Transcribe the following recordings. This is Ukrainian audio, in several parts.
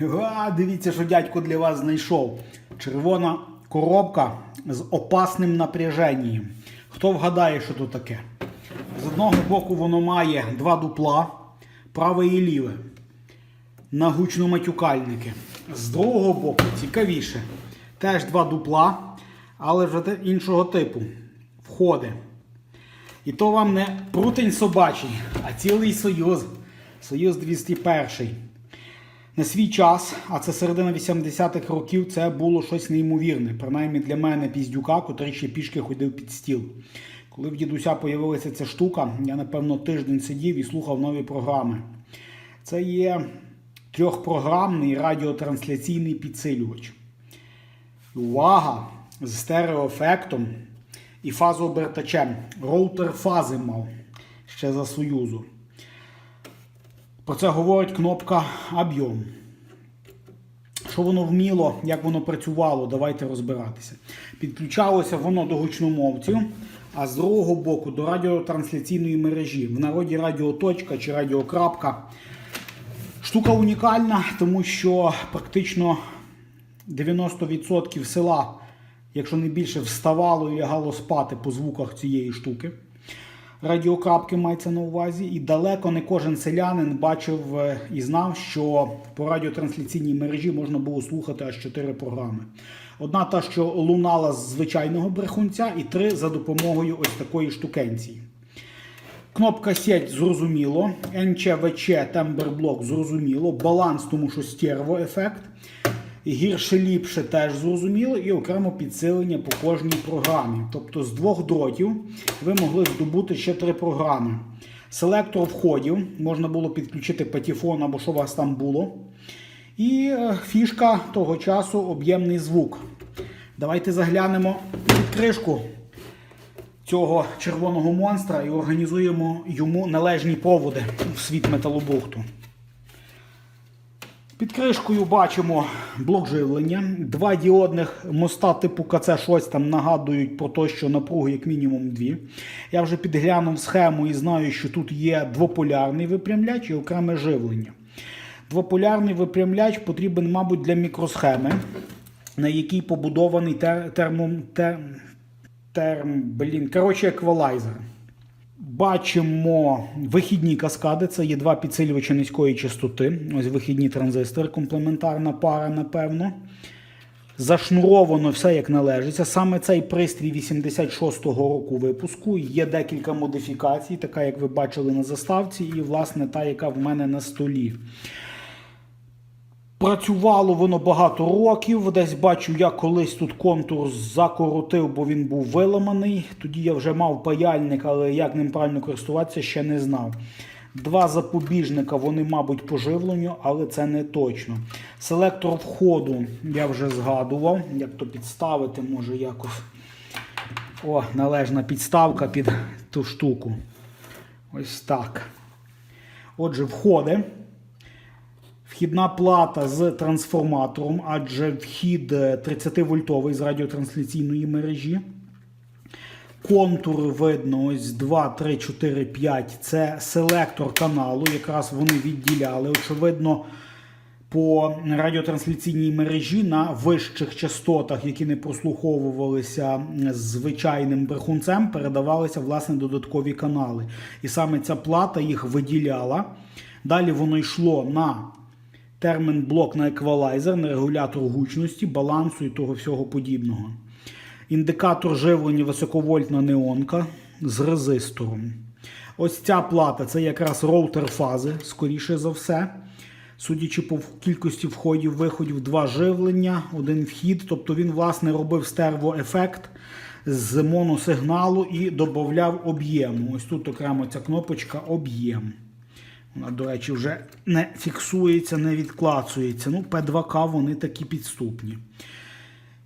А, дивіться, що дядько для вас знайшов. Червона коробка з опасним напряженням. Хто вгадає, що то таке? З одного боку воно має два дупла, праве і ліве. На гучноматюкальники. З другого боку, цікавіше, теж два дупла, але вже іншого типу. Входи. І то вам не прутень собачий, а цілий союз. Союз 201. На свій час, а це середина 80-х років, це було щось неймовірне. Принаймні для мене піздюка, котрий ще пішки ходив під стіл. Коли в дідуся появилася ця штука, я напевно тиждень сидів і слухав нові програми. Це є трьохпрограмний радіотрансляційний підсилювач. Увага! З стереоефектом і фазообертачем. Роутер фази мав ще за Союзу. Про це говорить кнопка об'єм. Що воно вміло, як воно працювало, давайте розбиратися. Підключалося воно до гучномовців, а з другого боку до радіотрансляційної мережі. В народі радіоточка чи радіокрапка. Штука унікальна, тому що практично 90% села, якщо не більше, вставало і лягало спати по звуках цієї штуки. Радіокрапки мається на увазі, і далеко не кожен селянин бачив е, і знав, що по радіотрансляційній мережі можна було слухати аж чотири програми. Одна та, що лунала з звичайного брехунця, і три за допомогою ось такої штукенції. Кнопка сеть зрозуміло, НЧВЧ темберблок зрозуміло, баланс, тому що стереоефект. Гірше ліпше теж зрозуміло, і окремо підсилення по кожній програмі. Тобто з двох дротів ви могли здобути ще три програми. Селектор входів, можна було підключити патефон або що у вас там було. І е, фішка того часу об'ємний звук. Давайте заглянемо під кришку цього червоного монстра і організуємо йому належні проводи в світ металобухту. Під кришкою бачимо блок живлення. Два діодних моста типу КЦ6 там нагадують про те, що напруги як мінімум дві. Я вже підглянув схему і знаю, що тут є двополярний випрямляч і окреме живлення. Двополярний випрямляч потрібен, мабуть, для мікросхеми, на якій побудований тер, термом, тер, терм, блін, коротше, еквалайзер. Бачимо вихідні каскади. Це є два підсилювачі низької частоти. Ось вихідні транзистори, комплементарна пара, напевно. Зашнуровано все як належиться. Саме цей пристрій 86-го року випуску. Є декілька модифікацій, така як ви бачили на заставці, і, власне, та, яка в мене на столі. Працювало воно багато років. Десь бачу, я колись тут контур закоротив, бо він був виламаний. Тоді я вже мав паяльник, але як ним правильно користуватися, ще не знав. Два запобіжника, вони, мабуть, по живленню, але це не точно. Селектор входу я вже згадував. Як то підставити, може якось. О, належна підставка під ту штуку. Ось так. Отже, входи. Вхідна плата з трансформатором, адже вхід 30-вольтовий з радіотрансляційної мережі. Контур видно ось 2, 3, 4, 5. Це селектор каналу. Якраз вони відділяли. Очевидно, по радіотрансляційній мережі на вищих частотах, які не прослуховувалися звичайним брехунцем, передавалися власне додаткові канали. І саме ця плата їх виділяла. Далі воно йшло на термін блок на еквалайзер, на регулятор гучності, балансу і того всього подібного. Індикатор живлення високовольтна неонка з резистором. Ось ця плата це якраз роутер фази, скоріше за все. Судячи по кількості входів, виходів, два живлення, один вхід. Тобто він, власне, робив стереоефект з моносигналу і додавав об'єму. Ось тут окремо ця кнопочка об'єм. Вона, до речі, вже не фіксується, не відклацується. Ну, P2К вони такі підступні.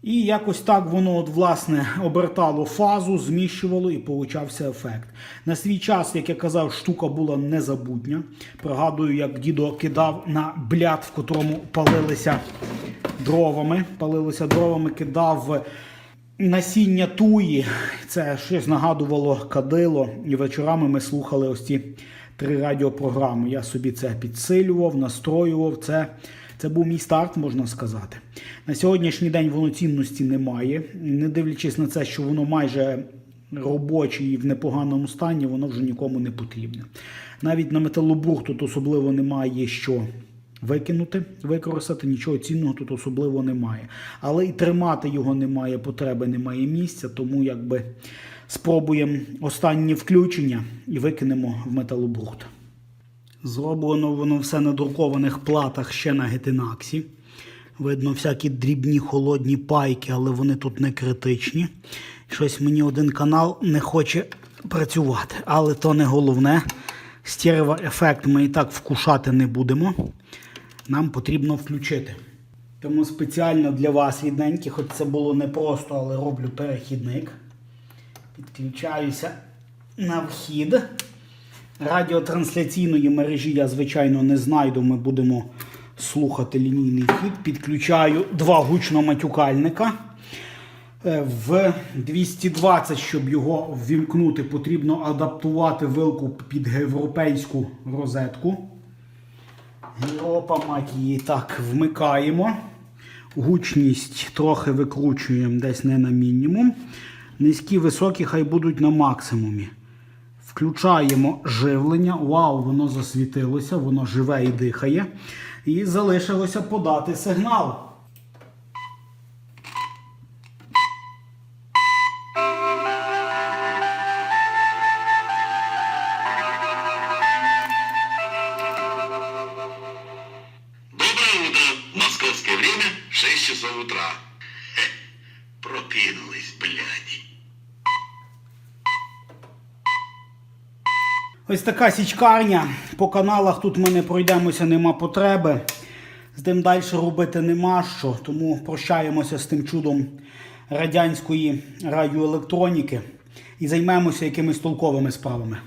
І якось так воно, от, власне, обертало фазу, зміщувало і получався ефект. На свій час, як я казав, штука була незабутня. Пригадую, як дідо кидав на бляд, в котрому палилися дровами. Палилися дровами, кидав насіння туї. Це щось нагадувало кадило. І вечорами ми слухали ось ці три радіопрограми. Я собі це підсилював, настроював. Це Це був мій старт, можна сказати. На сьогоднішній день воно цінності немає. Не дивлячись на це, що воно майже робоче і в непоганому стані, воно вже нікому не потрібне. Навіть на металобрух тут особливо немає що викинути, використати, нічого цінного тут особливо немає. Але і тримати його немає потреби, немає місця, тому якби спробуємо останнє включення і викинемо в металобрухт. Зроблено воно все на друкованих платах ще на гетинаксі. Видно, всякі дрібні холодні пайки, але вони тут не критичні. Щось мені один канал не хоче працювати. Але то не головне. Стереоефект ми і так вкушати не будемо. Нам потрібно включити. Тому спеціально для вас, рідненькі, хоч це було непросто, але роблю перехідник. Підключаюся на вхід. Радіотрансляційної мережі я, звичайно, не знайду. Ми будемо слухати лінійний вхід. Підключаю два гучноматюкальника. Е, В 220, щоб його ввімкнути, потрібно адаптувати вилку під європейську розетку. Європа, мать її так, вмикаємо. Гучність трохи викручуємо десь не на мінімум. Низькі, високі хай будуть на максимумі. Включаємо живлення. Вау, воно засвітилося, воно живе і дихає. І залишилося подати сигнал. Московское время 6 часов утра. Хе, прокинулись, бляди. Ось така січкарня. По каналах тут ми не пройдемося, нема потреби. З тим далі робити нема що. Тому прощаємося з тим чудом радянської радіоелектроніки і займемося якимись толковими справами.